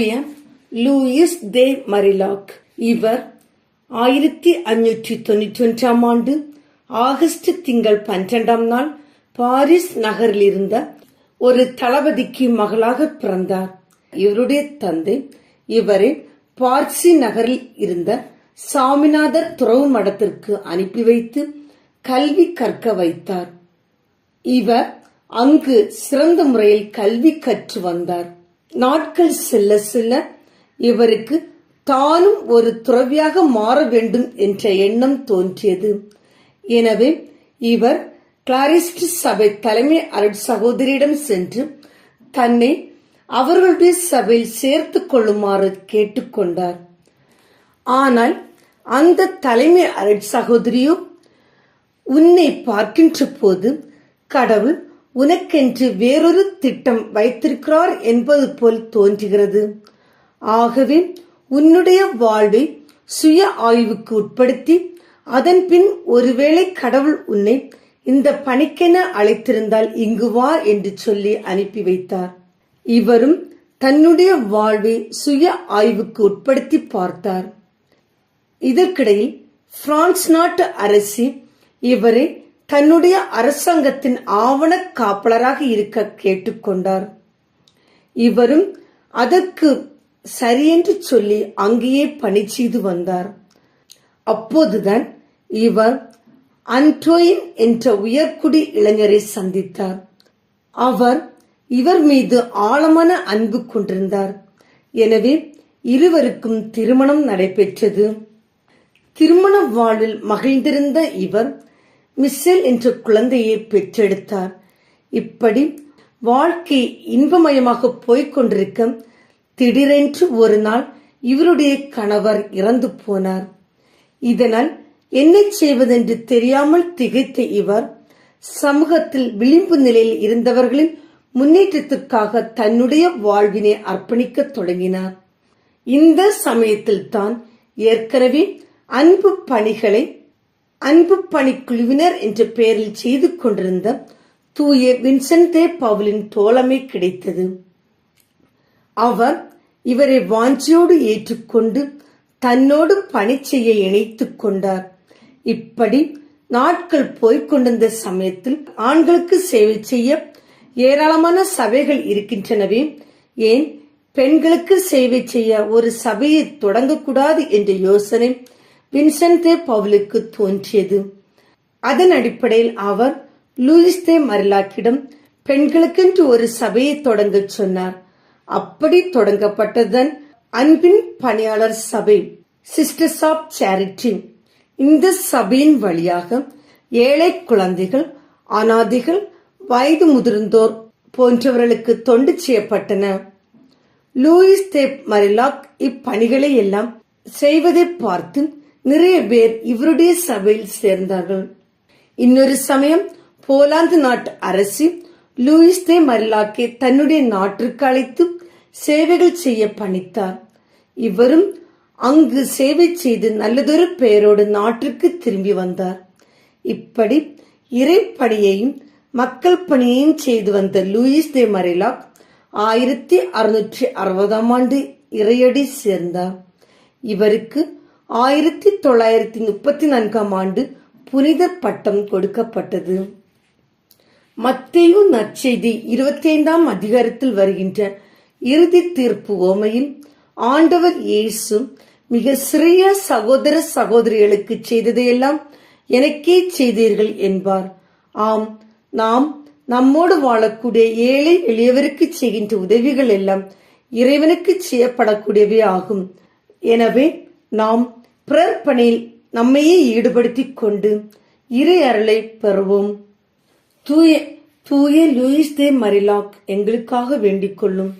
தூய லூயிஸ் தே மரிலாக் இவர் ஆயிரத்தி அஞ்சூற்றி தொண்ணூற்றி ஒன்றாம் ஆண்டு ஆகஸ்ட் திங்கள் பன்னிரெண்டாம் நாள் பாரிஸ் நகரில் இருந்த ஒரு தளபதிக்கு மகளாக பிறந்தார். இவருடைய தந்தை இவரை பார்சி நகரில் இருந்த சாமிநாதர் துறவு மடத்திற்கு அனுப்பி வைத்து கல்வி கற்க வைத்தார். இவர் அங்கு சிறந்த முறையில் கல்வி கற்று வந்தார். நாட்கள் செல்ல செல்ல இவருக்கு தானும் ஒரு துறவியாக மாற வேண்டும் என்ற எண்ணம் தோன்றியது. எனவே இவர் கிளாரிஸ்ட் சபை தலைமை அருட் சகோதரியிடம் சென்று தன்னை அவர்களுடைய சபையில் சேர்த்துக் கொள்ளுமாறு கேட்டுக்கொண்டார் ஆனால் அந்த தலைமை அருட் சகோதரியோ உன்னை பார்க்கின்ற போது கடவுள் உனக்கென்று வேறொரு திட்டம் வைத்திருக்கிறார் என்பது போல் தோன்றுகிறது. ஆகவே உன்னுடைய வாழ்வை சுய ஆய்வுக்கு உட்படுத்தி அதன் பின் ஒருவேளை கடவுள் உன்னை இந்த பணிக்கென அழைத்திருந்தால் இங்கு வா என்று சொல்லி அனுப்பி வைத்தார். இவரும் தன்னுடைய வாழ்வை சுய ஆய்வுக்கு உட்படுத்தி பார்த்தார். இதற்கிடையில் பிரான்ஸ் நாட்டு அரசி இவரை தன்னுடைய அரசாங்கத்தின் ஆவண காப்பலராக இருக்க கேட்டுக்கொண்டார். இவரும் அதற்கு சரியென்று சொல்லி அங்கேயே பணி செய்து வந்தார். அப்போதுதான் இவர் அன்டோயின் என்ற உயர்குடி இளைஞரை சந்தித்தார். அவர் இவர் மீது ஆழமான அன்பு கொண்டிருந்தார். எனவே இருவருக்கும் திருமணம் நடைபெற்றது. திருமண வாழ்வில் மகிழ்ந்திருந்த இவர் மிஸ்ஸெல் என்ற குழந்தையை பெற்றெடுத்தார். இப்படி வாழ்க்கை இன்பமயமாக போய்கொண்டிருக்க திடீரென்று ஒரு நாள் இவருடைய கணவர் இறந்து போனார். இதனால் என்ன செய்வதென்று தெரியாமல் திகைத்த இவர் சமூகத்தில் விளிம்பு நிலையில் இருந்தவர்களின் முன்னேற்றத்திற்காக தன்னுடைய வாழ்வினை அர்ப்பணிக்க தொடங்கினார். இந்த சமயத்தில் தான் ஏற்கனவே அன்பு பணிகளை அன்பு பணிக்குழுவினர் என்ற பெயரில் செய்து கொண்டிருந்த தூய வின்சென்டே பவுலின் தோழமை கிடைத்தது. அவர் இவரை வாஞ்சியோடு ஏற்றுக்கொண்டு தன்னோடு பணி செய்ய இணைத்துக் கொண்டார். இப்படி நாட்கள் போய்க் கொண்டிருந்த சமயத்தில் ஆண்களுக்கு சேவை செய்ய ஏராளமான சபைகள் இருக்கின்றனவே ஏன் பெண்களுக்கு சேவை செய்ய ஒரு சபையை தொடங்கக்கூடாது என்ற யோசனை வின்சென்டே பவுலுக்கு தோன்றியது. அதன் அடிப்படையில் அவர் லூயிஸ் தே மரிலாக்கிடம் பெண்களுக்கென்று ஒரு சபையை தொடங்க சொன்னார். அப்படி தொடங்கப்பட்டதன் அன்பின் பணியாளர் சபை சிஸ்டர்ஸ் ஆஃப் சேரிட்டி இந்த சபையின் வழியாக ஏழை குழந்தைகள் அனாதிகள் வயது முதிர்ந்தோர் போன்றவர்களுக்கு தொண்டு செய்யப்பட்டன. லூயிஸ் தே மரிலாக் இப்பணிகளை எல்லாம் செய்வதை பார்த்து நிறைய பேர் இவருடைய சபையில் சேர்ந்தார்கள். இன்னொரு சமயம் போலாந்து நாட்டு அரசி லூயிஸ் தே மரிலாக்கை தன்னுடைய நாட்டிற்கு அழைத்து சேவைகள் செய்ய பணித்தார். இவரும் அங்கு சேவை செய்து நல்லதொரு பெயரோடு நாட்டிற்கு திரும்பி வந்தார். இப்படி இறைப்பணியையும் மக்கள் பணியையும் செய்து வந்த லூயிஸ் தே மரிலாக் ஆயிரத்தி அறுநூற்றி அறுபதாம் ஆண்டு இறையடி சேர்ந்தார். இவருக்கு ஆயிரத்தி தொள்ளாயிரத்தி முப்பத்தி நான்காம் ஆண்டு புனித பட்டம் கொடுக்கப்பட்டது. மத்தேயு நற்செய்தி இருபத்தி ஐந்தாம் அதிகாரத்தில் வருகின்ற இறுதி தீர்ப்பு ஓமையில் ஆண்டவர் இயேசு மிக சிறிய சகோதர சகோதரிகளுக்கு செய்ததையெல்லாம் எனக்கே செய்தீர்கள் என்பார். ஆம் நாம் நம்மோடு வாழக்கூடிய ஏழை எளியவருக்கு செய்கின்ற உதவிகள் எல்லாம் இறைவனுக்கு செய்யப்படக்கூடியவை ஆகும். எனவே நாம் பிறர் பணியில் நம்மையே ஈடுபடுத்திக் கொண்டு இறை அருளை பெறுவோம். தூய தூய லூயிஸ் தே மரிலாக் எங்களுக்காக வேண்டிக் கொள்ளும்.